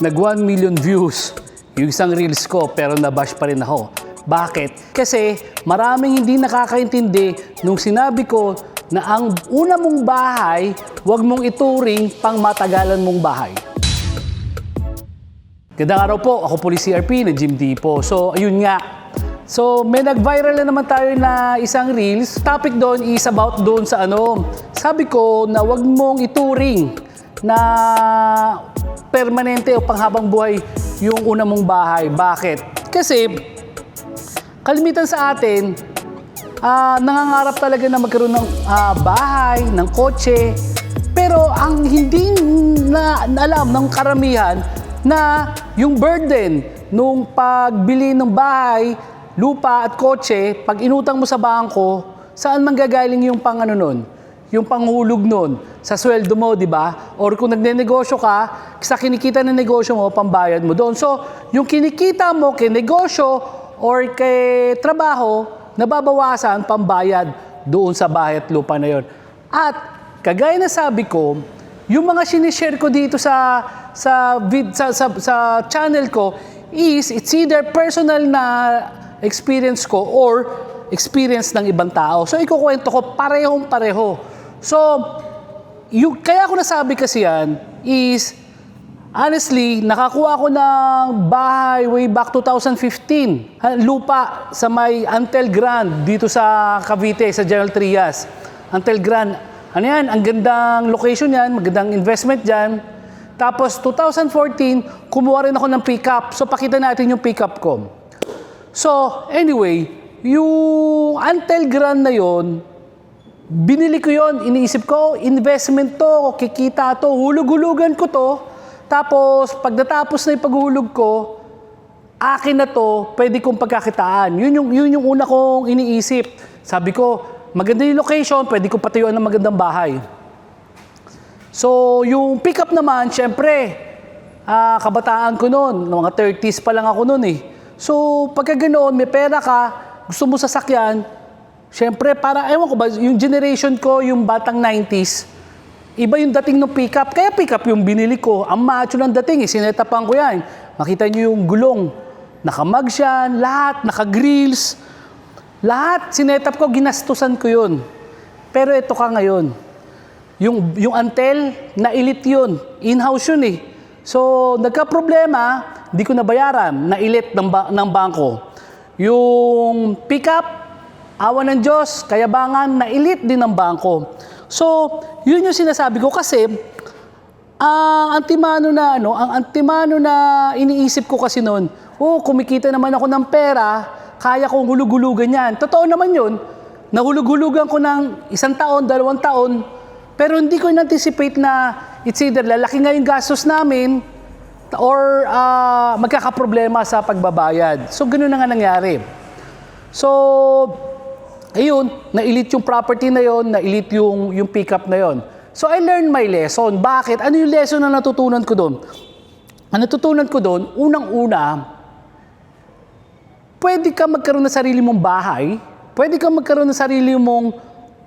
nag 1 million views yung isang reels ko pero nabash pa rin ako. Bakit? Kasi maraming hindi nakakaintindi nung sinabi ko na ang una mong bahay, huwag mong ituring pang matagalan mong bahay. Gandang araw po, ako po si CRP na Jim Dipo. So, ayun nga. So, may nag-viral na naman tayo na isang reels. Topic doon is about doon sa ano. Sabi ko na wag mong ituring na permanente o panghabang buhay yung una mong bahay. Bakit? Kasi kalimitan sa atin, ah, nangangarap talaga na magkaroon ng ah, bahay, ng kotse. Pero ang hindi na, alam ng karamihan na yung burden nung pagbili ng bahay, lupa at kotse, pag inutang mo sa bangko, saan manggagaling yung pang ano nun? Yung panghulog nun? Sa sweldo mo, di ba? Or kung nagne-negosyo ka, sa kinikita ng negosyo mo, pambayad mo doon. So, yung kinikita mo kay negosyo or kay trabaho, nababawasan pambayad doon sa bahay at lupa na yon. At kagaya na sabi ko, yung mga sinishare ko dito sa sa, vid, sa, sa, sa channel ko is it's either personal na experience ko or experience ng ibang tao. So ikukwento ko parehong pareho. So yung, kaya ko nasabi kasi yan is honestly, nakakuha ko ng bahay way back 2015. Ha, Lupa sa may Antel Grand dito sa Cavite, sa General Trias. Antel Grand. Ano yan? Ang gandang location yan, magandang investment dyan. Tapos 2014, kumuha rin ako ng pickup. So pakita natin yung pickup ko. So anyway, yung Antel Grand na yon, binili ko yon, iniisip ko, investment to, kikita to, hulug-hulugan ko to. Tapos, pag natapos na yung paghulog ko, akin na to, pwede kong pagkakitaan. Yun yung, yun yung una kong iniisip. Sabi ko, maganda yung location, pwede ko patuyuan ng magandang bahay. So, yung pickup naman, syempre, ah, kabataan ko noon, mga 30s pa lang ako noon eh. So, pagka ganoon, may pera ka, gusto mo sasakyan, syempre, para, ewan ko ba, yung generation ko, yung batang 90s, iba yung dating ng pickup. Kaya pickup yung binili ko. Ang macho ng dating, eh, sinetapan ko yan. Makita nyo yung gulong. Nakamags yan, lahat, nakagrills. Lahat, sinetap ko, ginastusan ko yun. Pero ito ka ngayon. Yung, yung antel, na-elite yun. In-house yun eh. So, nagka-problema, di ko nabayaran. Na-elite ng, ba- ng bangko. Yung pickup, awa ng Diyos, kayabangan, na-elite din ng bangko. So, yun yung sinasabi ko kasi, ang antimano na ano, ang antimano na iniisip ko kasi noon, oh, kumikita naman ako ng pera, kaya kong hulug-hulugan yan. Totoo naman yun. Nahulug-hulugan ko ng isang taon, dalawang taon, pero hindi ko in-anticipate na it's either lalaki nga yung gastos namin or ah, magkakaproblema sa pagbabayad. So, ganun na nga nangyari. So, ayun, na-elite yung property na yon, na-elite yung, yung pickup na yon. So, I learned my lesson. Bakit? Ano yung lesson na natutunan ko doon? Ang natutunan ko doon, unang-una, pwede ka magkaroon ng sarili mong bahay, pwede ka magkaroon ng sarili mong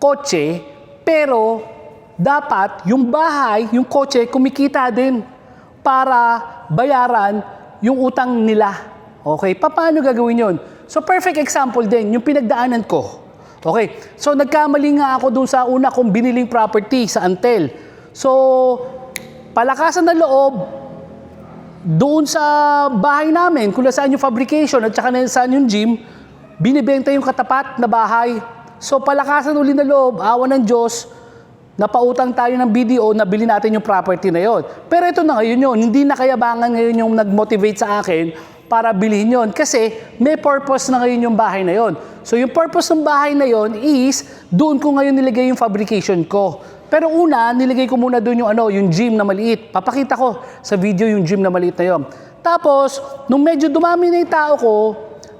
kotse, pero dapat yung bahay, yung kotse, kumikita din para bayaran yung utang nila. Okay, paano gagawin yon? So perfect example din, yung pinagdaanan ko. Okay, so nagkamali nga ako dun sa una kong biniling property sa Antel. So, palakasan ng loob, doon sa bahay namin, kung saan yung fabrication at saka saan yung gym, binibenta yung katapat na bahay. So palakasan uli na loob, awa ng Diyos, napautang tayo ng BDO, nabili natin yung property na yon. Pero ito na ngayon yun, hindi na kayabangan ngayon yung nag-motivate sa akin para bilhin yon. Kasi may purpose na ngayon yung bahay na yon. So yung purpose ng bahay na yon is, doon ko ngayon nilagay yung fabrication ko. Pero una, nilagay ko muna doon yung ano, yung gym na maliit. Papakita ko sa video yung gym na maliit na yon. Tapos, nung medyo dumami na yung tao ko,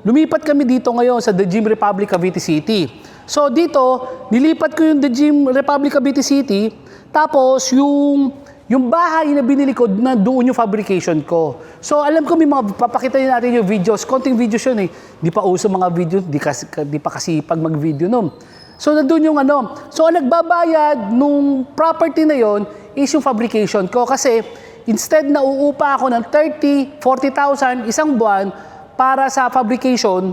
lumipat kami dito ngayon sa The Gym Republic Cavite City. So dito, nilipat ko yung The Gym Republic Cavite City, tapos yung yung bahay na binili ko, na doon yung fabrication ko. So alam ko may mga papakita natin yung videos, konting videos yun eh. Di pa uso mga video, di, kasi, di pa kasi pag mag-video no. So nandun yung ano. So ang nagbabayad nung property na yon is yung fabrication ko kasi instead na uupa ako ng 30, 40,000 isang buwan para sa fabrication,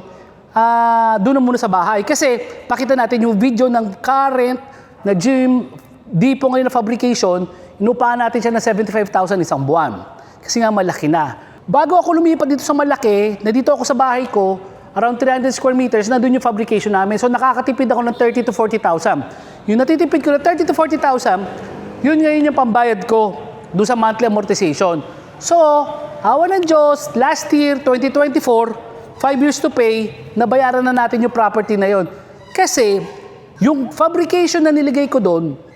ah doon na muna sa bahay. Kasi pakita natin yung video ng current na gym depot ngayon na fabrication, inupahan natin siya ng 75,000 isang buwan. Kasi nga malaki na. Bago ako lumipat dito sa malaki, na dito ako sa bahay ko, around 300 square meters, na doon yung fabrication namin. So nakakatipid ako ng 30 to 40,000. Yung natitipid ko na 30 to 40,000, yun ngayon yung pambayad ko doon sa monthly amortization. So, hawa ng Diyos, last year, 2024, 5 years to pay, nabayaran na natin yung property na yon. Kasi, yung fabrication na niligay ko doon,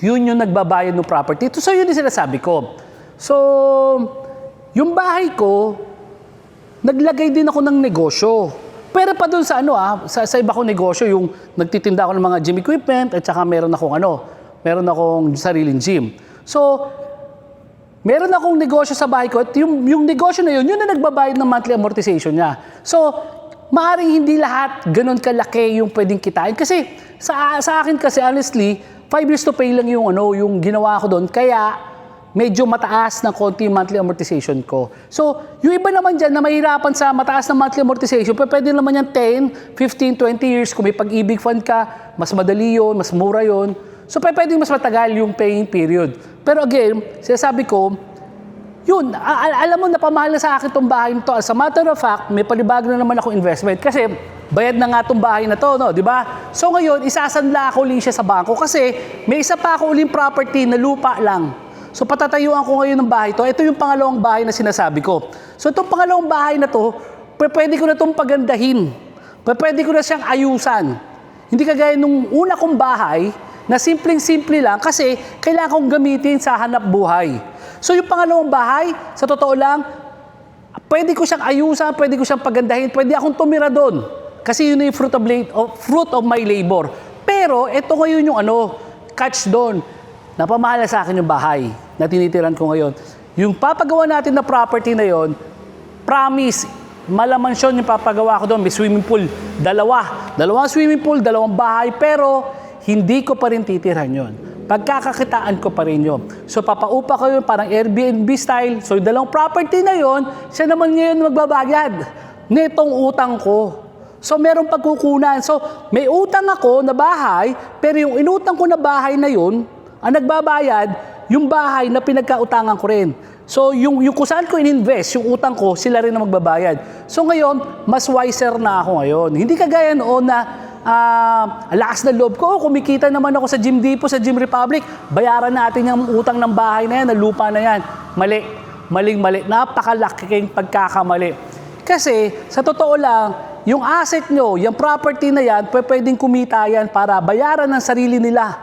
yun yung nagbabayad ng property. So, yun yung sinasabi ko. So, yung bahay ko, naglagay din ako ng negosyo. Pero pa doon sa ano ah, sa, sa iba kong negosyo, yung nagtitinda ako ng mga gym equipment at saka meron akong ano, meron akong sariling gym. So, meron akong negosyo sa bahay ko at yung, yung negosyo na yun, yun na nagbabayad ng monthly amortization niya. So, maaaring hindi lahat ganun kalaki yung pwedeng kitain. Kasi sa, sa akin kasi honestly, 5 years to pay lang yung, ano, yung ginawa ko doon. Kaya medyo mataas ng konti yung monthly amortization ko. So, yung iba naman dyan na mahirapan sa mataas na monthly amortization, pwede naman yan 10, 15, 20 years. Kung may pag-ibig fund ka, mas madali yun, mas mura yun. So, pwede mas matagal yung paying period. Pero again, sinasabi ko, yun, a- a- alam mo, napamahal na sa akin tong bahay nito. As a matter of fact, may panibago na naman akong investment. Kasi, bayad na nga tong bahay na to, no? Di ba? So ngayon, isasanla ako uli siya sa bangko kasi may isa pa ako uling property na lupa lang. So patatayuan ko ngayon ng bahay to. Ito yung pangalawang bahay na sinasabi ko. So itong pangalawang bahay na to, pwe- pwede ko na itong pagandahin. Pwe- Pwede ko na siyang ayusan. Hindi kagaya nung una kong bahay na simpleng-simple lang kasi kailangan kong gamitin sa hanap buhay. So yung pangalawang bahay, sa totoo lang, pwede ko siyang ayusan, pwede ko siyang pagandahin, pwede akong tumira doon. Kasi yun na yung fruit of, of- fruit of my labor. Pero ito ngayon yung ano, catch doon. Napamahal na sa akin yung bahay na tinitiran ko ngayon. Yung papagawa natin na property na yon, promise, malamansyon yung papagawa ko doon. May swimming pool, dalawa. Dalawang swimming pool, dalawang bahay, pero hindi ko pa rin titirhan yon. Pagkakakitaan ko pa rin yun. So papaupa ko yun parang Airbnb style. So yung dalawang property na yon, siya naman ngayon magbabayad. Netong utang ko. So merong pagkukunan. So may utang ako na bahay, pero yung inutang ko na bahay na yun, ang nagbabayad, yung bahay na pinagkautangan ko rin. So yung, yung kung saan ko in-invest, yung utang ko, sila rin ang magbabayad. So ngayon, mas wiser na ako ngayon. Hindi kagaya noon na ang lakas na loob ko, kumikita naman ako sa Gym Depot, sa Gym Republic, bayaran natin yung utang ng bahay na yan, ng lupa na yan. Mali. Maling mali. Napakalaking pagkakamali. Kasi, sa totoo lang, yung asset nyo, yung property na yan, pwe- pwedeng kumita yan para bayaran ng sarili nila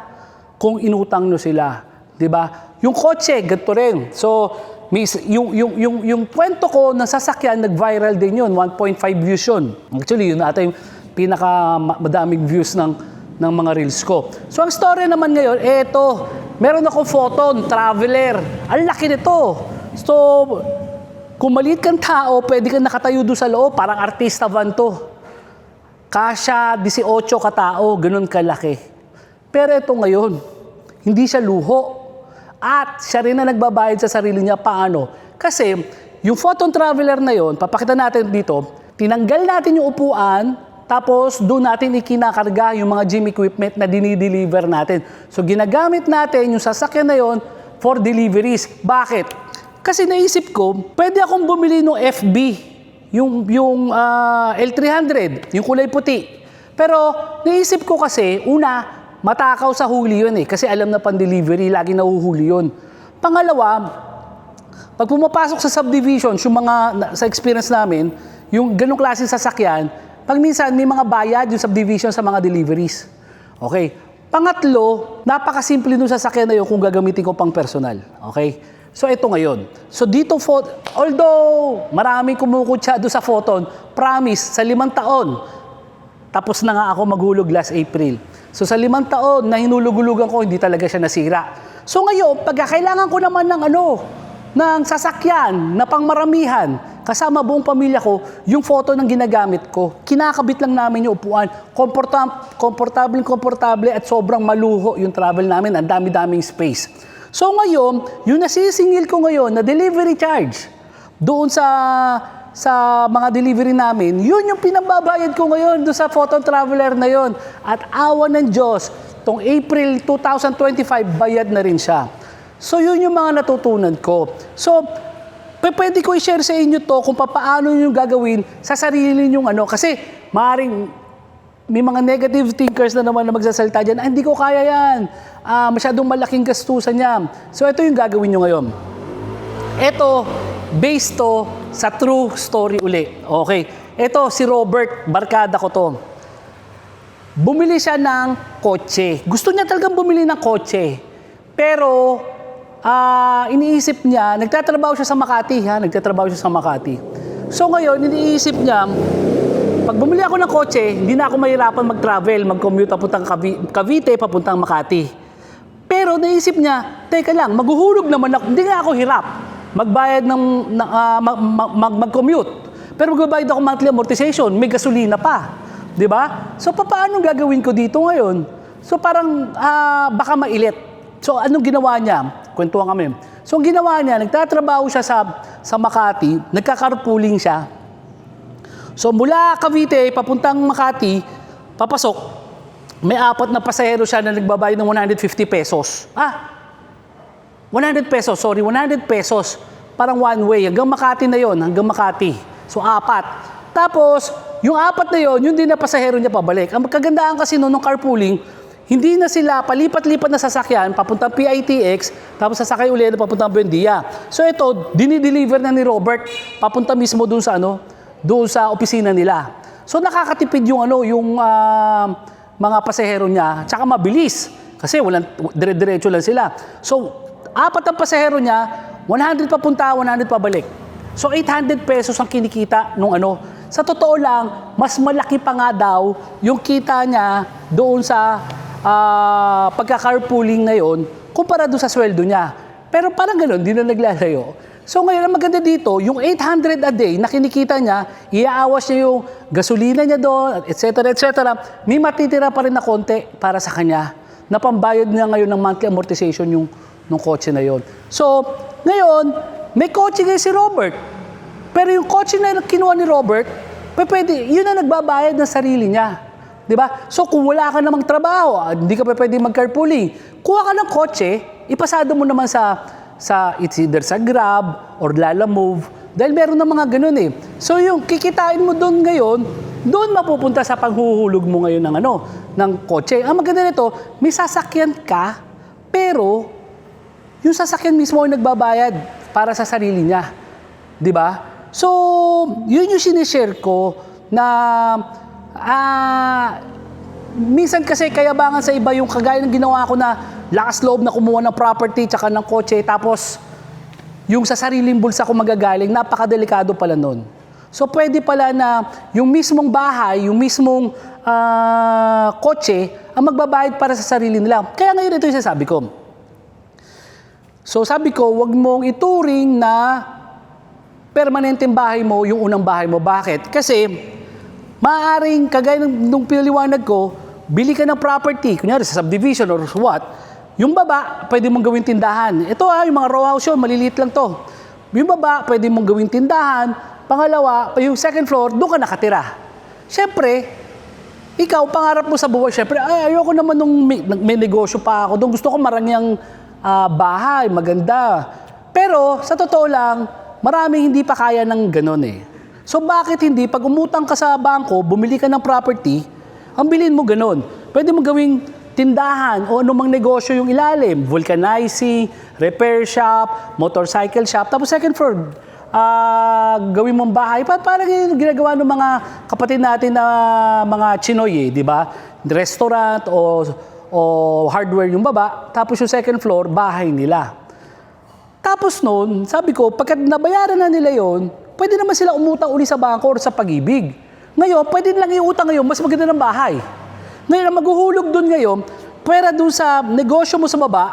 kung inutang nyo sila. ba? Yung kotse, ganito rin. So, may, yung, yung, yung, yung kwento ko ng sasakyan, nag-viral din yun. 1.5 views yun. Actually, yun ata yung pinaka ma- madaming views ng, ng mga reels ko. So, ang story naman ngayon, eto, meron ako photon, traveler. Ang laki nito. So, kung maliit kang tao, pwede kang nakatayo doon sa loob, parang artista van to. Kasya, 18 katao, ganun kalaki. Pero ito ngayon, hindi siya luho. At siya rin na nagbabayad sa sarili niya. Paano? Kasi yung photon traveler na yon, papakita natin dito, tinanggal natin yung upuan, tapos doon natin ikinakarga yung mga gym equipment na dinideliver natin. So ginagamit natin yung sasakyan na yon for deliveries. Bakit? Kasi naisip ko, pwede akong bumili ng FB, yung, yung ah, L300, yung kulay puti. Pero naisip ko kasi, una, matakaw sa huli yun eh. Kasi alam na pan-delivery, lagi nahuhuli yun. Pangalawa, pag pumapasok sa subdivisions, yung mga, sa experience namin, yung ganong klaseng sasakyan, pag minsan may mga bayad yung subdivision sa mga deliveries. Okay. Pangatlo, napakasimple nung sasakyan na yun kung gagamitin ko pang personal. Okay. So ito ngayon. So dito, although maraming kumukutsa doon sa photon, promise, sa limang taon, tapos na nga ako maghulog last April. So sa limang taon na hinulug-hulugan ko, hindi talaga siya nasira. So ngayon, pagka kailangan ko naman ng ano, ng sasakyan na pangmaramihan, kasama buong pamilya ko, yung photo ng ginagamit ko, kinakabit lang namin yung upuan. Komporta- komportable, komportable at sobrang maluho yung travel namin. Ang dami-daming space. So ngayon, yung nasisingil ko ngayon na delivery charge doon sa sa mga delivery namin, yun yung pinababayad ko ngayon doon sa photo traveler na yon. At awa ng Diyos, tong April 2025, bayad na rin siya. So yun yung mga natutunan ko. So, pwede ko i-share sa inyo to kung paano yung gagawin sa sarili yung ano. Kasi maaaring may mga negative thinkers na naman na magsasalita dyan, ah, hindi ko kaya yan. Ah, masyadong malaking gastusan niya. So ito yung gagawin nyo ngayon. Ito, based to sa true story uli. Okay. Ito, si Robert, barkada ko to. Bumili siya ng kotse. Gusto niya talagang bumili ng kotse. Pero, ah, iniisip niya, nagtatrabaho siya sa Makati, ha? Nagtatrabaho siya sa Makati. So ngayon, iniisip niya, pag bumili ako ng kotse, hindi na ako mahirapan mag-travel, mag-commute papuntang Cavi- Cavite, papuntang Makati. Pero naisip niya, teka lang, maghuhulog naman ako, hindi nga ako hirap magbayad ng, mag- mag-commute. Pero magbabayad ako monthly amortization, may gasolina pa. Di ba? So, paano gagawin ko dito ngayon? So, parang ah, baka mailit. So, anong ginawa niya? Kwentuhan kami. So, ang ginawa niya, nagtatrabaho siya sa, sa Makati, nagka-carpooling siya. So mula Cavite, papuntang Makati, papasok, may apat na pasahero siya na nagbabayad ng 150 pesos. Ah, 100 pesos, sorry, 100 pesos. Parang one way, hanggang Makati na yon, hanggang Makati. So apat. Tapos, yung apat na yon, yun din na pasahero niya pabalik. Ang kagandaan kasi noon ng carpooling, hindi na sila palipat-lipat na sasakyan, papuntang PITX, tapos sasakay ulit na papuntang Buendia. So ito, dinideliver na ni Robert, papunta mismo doon sa ano, doon sa opisina nila. So nakakatipid yung ano, yung ah, mga pasahero niya, tsaka mabilis. Kasi walang dire-diretso lang sila. So, apat ang pasahero niya, 100 papunta, 100 pabalik. So 800 pesos ang kinikita nung ano. Sa totoo lang, mas malaki pa nga daw yung kita niya doon sa ah, pagka-carpooling na yon kumpara doon sa sweldo niya. Pero parang ganun, di na naglalayo. So ngayon, ang maganda dito, yung 800 a day na kinikita niya, iaawas niya yung gasolina niya doon, etc. etc. May matitira pa rin na konti para sa kanya na pambayad niya ngayon ng monthly amortization yung nung kotse na yon. So, ngayon, may kotse ngayon si Robert. Pero yung kotse na kinuha ni Robert, pwede, yun na nagbabayad ng sarili niya. Di ba? So kung wala ka namang trabaho, ah, hindi ka pa pwede mag-carpooling, kuha ka ng kotse, ipasado mo naman sa, sa it's either sa Grab or Lala Move. Dahil meron na mga ganun eh. So yung kikitain mo doon ngayon, doon mapupunta sa panghuhulog mo ngayon ng ano, ng kotse. Ang maganda nito, may sasakyan ka, pero yung sasakyan mismo ang nagbabayad para sa sarili niya. Di ba? So, yun yung sinishare ko na ah, minsan kasi kayabangan sa iba yung kagaya ng ginawa ko na lakas loob na kumuha ng property tsaka ng kotse tapos yung sa sariling bulsa ko magagaling, napakadelikado pala nun. So pwede pala na yung mismong bahay, yung mismong ah, kotse, ang magbabayad para sa sarili nila. Kaya ngayon ito yung sasabi ko. So sabi ko, wag mong ituring na permanenteng bahay mo yung unang bahay mo. Bakit? Kasi maaaring kagaya ng nung pinaliwanag ko, bili ka ng property, kunyari sa subdivision or what, yung baba, pwede mong gawing tindahan. Ito ah, yung mga row house yun, maliliit lang to. Yung baba, pwede mong gawing tindahan. Pangalawa, yung second floor, doon ka nakatira. Siyempre, ikaw, pangarap mo sa buhay, syempre, ay, ayoko naman nung may, may negosyo pa ako. Doon gusto ko marangyang ah, bahay, maganda. Pero, sa totoo lang, maraming hindi pa kaya ng ganun eh. So, bakit hindi? Pag umutang ka sa bangko, bumili ka ng property, ang bilhin mo ganun. Pwede mo gawing tindahan o anumang negosyo yung ilalim. Vulcanizing, repair shop, motorcycle shop. Tapos second floor, ah gawin mong bahay. Pa parang yung ginagawa ng mga kapatid natin na mga Chinoy, eh, di ba? Restaurant o, o hardware yung baba. Tapos yung second floor, bahay nila. Tapos noon, sabi ko, pagkat nabayaran na nila yon, pwede naman sila umutang uli sa bangko or sa pag-ibig. Ngayon, pwede nilang iutang ngayon, mas maganda ng bahay. Ngayon, ang maghuhulog doon ngayon, pwera doon sa negosyo mo sa baba,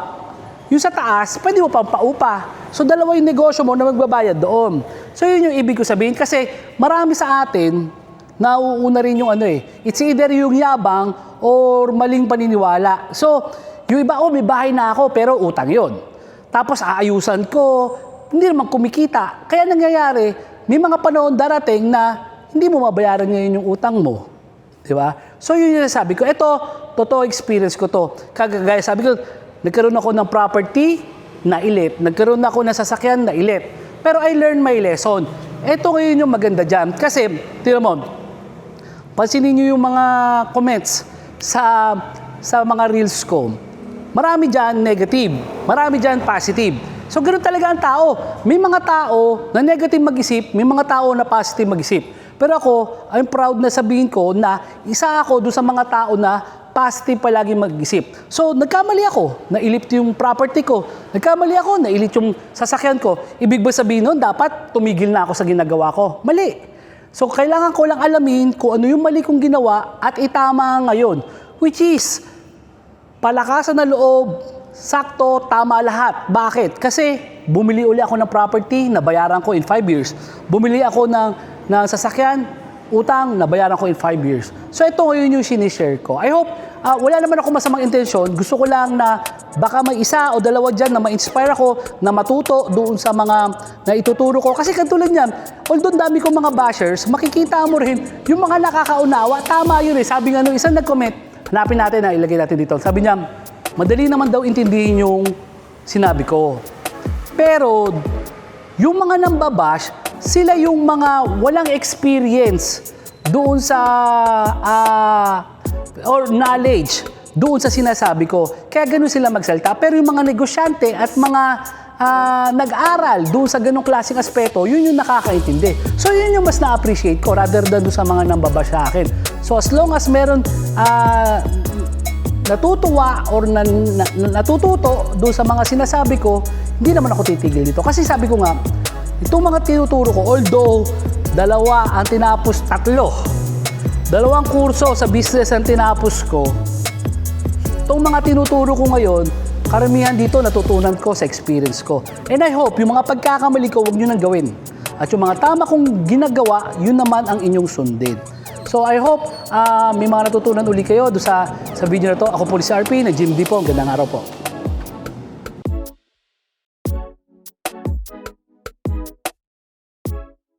yung sa taas, pwede mo pang paupa. So, dalawa yung negosyo mo na magbabayad doon. So, yun yung ibig ko sabihin. Kasi marami sa atin, nauuna rin yung ano eh. It's either yung yabang or maling paniniwala. So, yung iba, oh, may bahay na ako, pero utang yon. tapos aayusan ko, hindi naman kumikita. Kaya nangyayari, may mga panahon darating na hindi mo mabayaran ngayon yung utang mo. Di ba? So yun yung sabi ko. Ito, totoo experience ko to. Kagaya sabi ko, nagkaroon ako ng property na ilit. Nagkaroon ako ng sasakyan na ilit. Pero I learned my lesson. Ito ngayon yung maganda dyan. Kasi, tira mo, pansinin nyo yung mga comments sa sa mga reels ko. Marami dyan negative, marami dyan positive. So ganoon talaga ang tao. May mga tao na negative mag-isip, may mga tao na positive mag-isip. Pero ako, I'm proud na sabihin ko na isa ako doon sa mga tao na positive palagi mag-isip. So, nagkamali ako, nailip yung property ko. Nagkamali ako, nailit yung sasakyan ko. Ibig ba sabihin nun, dapat tumigil na ako sa ginagawa ko? Mali. So, kailangan ko lang alamin kung ano yung mali kong ginawa at itama ngayon. Which is, palakasan na loob, sakto, tama lahat. Bakit? Kasi bumili uli ako ng property, nabayaran ko in 5 years. Bumili ako ng, ng sasakyan, utang, nabayaran ko in 5 years. So ito ngayon yung sinishare ko. I hope, ah, wala naman ako masamang intensyon. Gusto ko lang na baka may isa o dalawa dyan na ma-inspire ako, na matuto doon sa mga na ituturo ko. Kasi katulad niyan, although dami kong mga bashers, makikita mo rin yung mga nakakaunawa. Tama yun eh. Sabi nga nung isang nag-comment, hanapin natin na ilagay natin dito. Sabi niya, madali naman daw intindihin yung sinabi ko. Pero, yung mga nambabash, sila yung mga walang experience doon sa ah, or knowledge doon sa sinasabi ko. Kaya ganun sila magsalta. Pero yung mga negosyante at mga ah, nag-aral doon sa ganong klaseng aspeto, yun yung nakakaintindi. So yun yung mas na-appreciate ko rather than doon sa mga nambabash sa akin. So as long as meron ah, natutuwa or na, na- natututo doon sa mga sinasabi ko, hindi naman ako titigil dito. Kasi sabi ko nga, itong mga tinuturo ko, although dalawa ang tinapos, tatlo, dalawang kurso sa business ang tinapos ko, itong mga tinuturo ko ngayon, karamihan dito natutunan ko sa experience ko. And I hope, yung mga pagkakamali ko, huwag nyo nang gawin. At yung mga tama kong ginagawa, yun naman ang inyong sundin. So I hope ah, may mga natutunan uli kayo do sa, sa video na to. Ako po si RP, nag-Jim D po. Gandang araw po.